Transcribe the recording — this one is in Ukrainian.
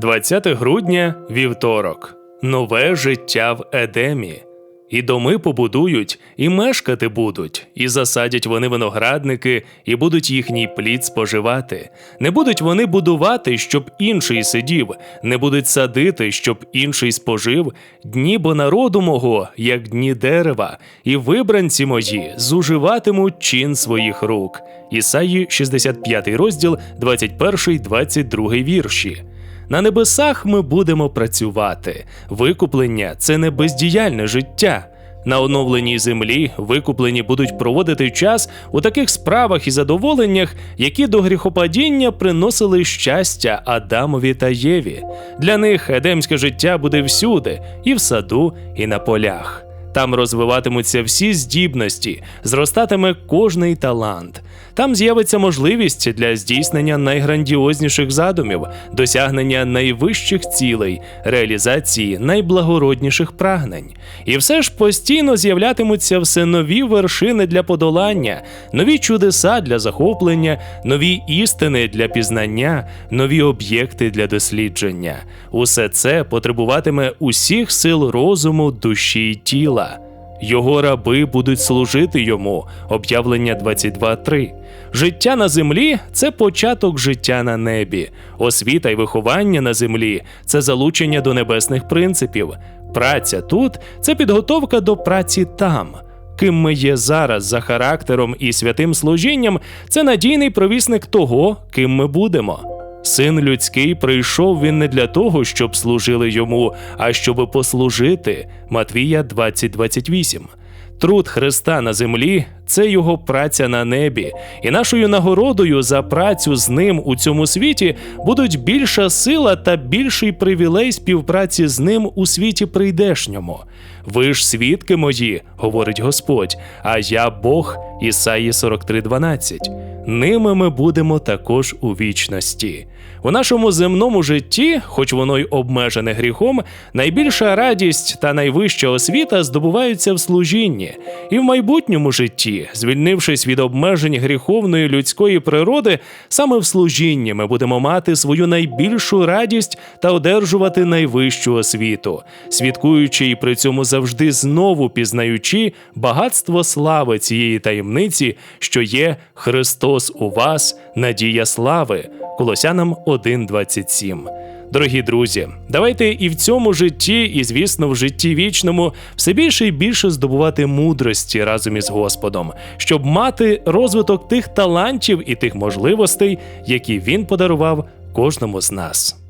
20 грудня вівторок. Нове життя в Едемі. І доми побудують, і мешкати будуть, і засадять вони виноградники, і будуть їхній плід споживати. Не будуть вони будувати, щоб інший сидів, не будуть садити, щоб інший спожив. Дні бо народу мого, як дні дерева, і вибранці мої зуживатимуть чин своїх рук. Ісаї 65 розділ, 21-22 вірші. На небесах ми будемо працювати. Викуплення це не бездіяльне життя. На оновленій землі викуплені будуть проводити час у таких справах і задоволеннях, які до гріхопадіння приносили щастя Адамові та Єві. Для них едемське життя буде всюди, і в саду, і на полях. Там розвиватимуться всі здібності, зростатиме кожний талант. Там з'явиться можливість для здійснення найграндіозніших задумів, досягнення найвищих цілей, реалізації найблагородніших прагнень. І все ж постійно з'являтимуться все нові вершини для подолання, нові чудеса для захоплення, нові істини для пізнання, нові об'єкти для дослідження. Усе це потребуватиме усіх сил розуму, душі й тіла. Його раби будуть служити йому. Об'явлення 22.3. Життя на землі це початок життя на небі. Освіта й виховання на землі це залучення до небесних принципів. Праця тут це підготовка до праці там. Ким ми є зараз за характером і святим служінням, це надійний провісник того, ким ми будемо. Син людський прийшов він не для того, щоб служили йому, а щоб послужити. Матвія 20.28. Труд Христа на землі це його праця на небі, і нашою нагородою за працю з ним у цьому світі будуть більша сила та більший привілей співпраці з ним у світі прийдешньому. Ви ж свідки мої, говорить Господь, а я Бог. Ісаї 43.12. Ними ми будемо також у вічності. У нашому земному житті, хоч воно й обмежене гріхом, найбільша радість та найвища освіта здобуваються в служінні, і в майбутньому житті, звільнившись від обмежень гріховної людської природи, саме в служінні ми будемо мати свою найбільшу радість та одержувати найвищу освіту, свідкуючи і при цьому завжди знову пізнаючи багатство слави цієї таємниці, що є Христос у вас, надія слави. Колосянам 1.27. Дорогі друзі, давайте і в цьому житті, і звісно, в житті вічному все більше і більше здобувати мудрості разом із Господом, щоб мати розвиток тих талантів і тих можливостей, які він подарував кожному з нас.